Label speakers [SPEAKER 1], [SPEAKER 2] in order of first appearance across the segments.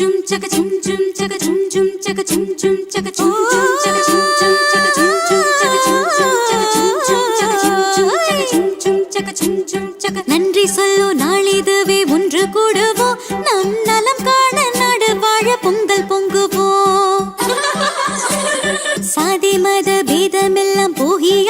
[SPEAKER 1] chum chaka chum chum chaka chum chum chaka chum chum chaka chum chum chaka chum chum chaka chum chum chaka chum chum chaka chum chum chaka chum chum chaka chum chum chaka chum chum chaka நன்றி சொல்லோ நாளிதுவே ஒன்று கூடுவோம் நம் நலம் காண நாடு வாழ பொங்கல் பொங்குவோம் சாதி மத பேதமெல்லாம் போகிய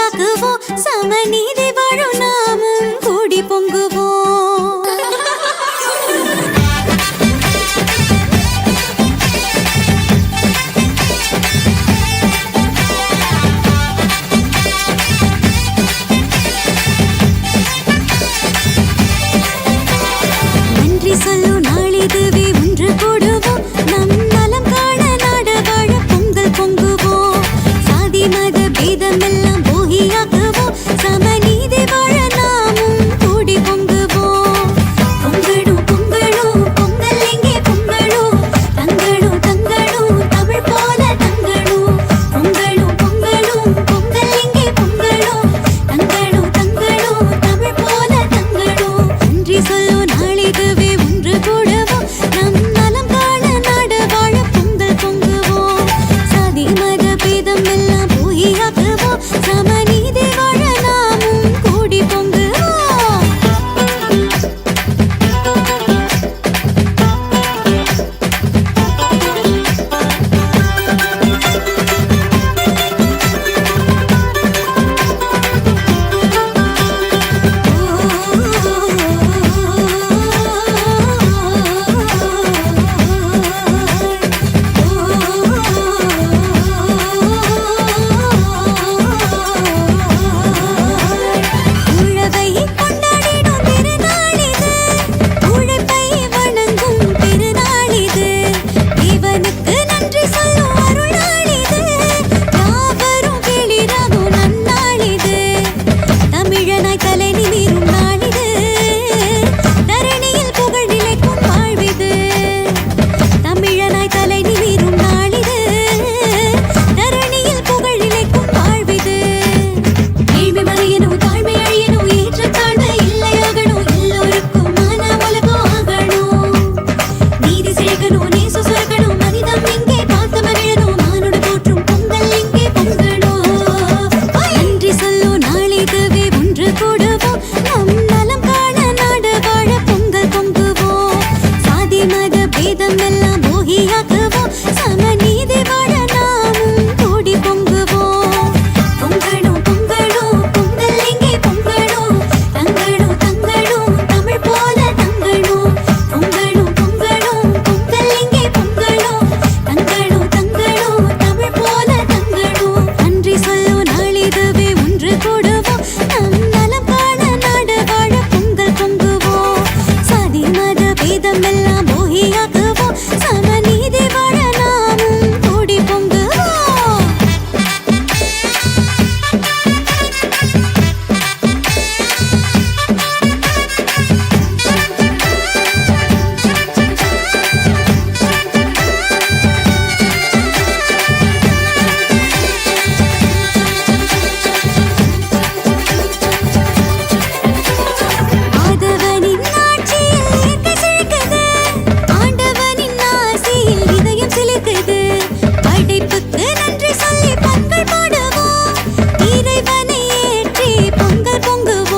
[SPEAKER 1] 공급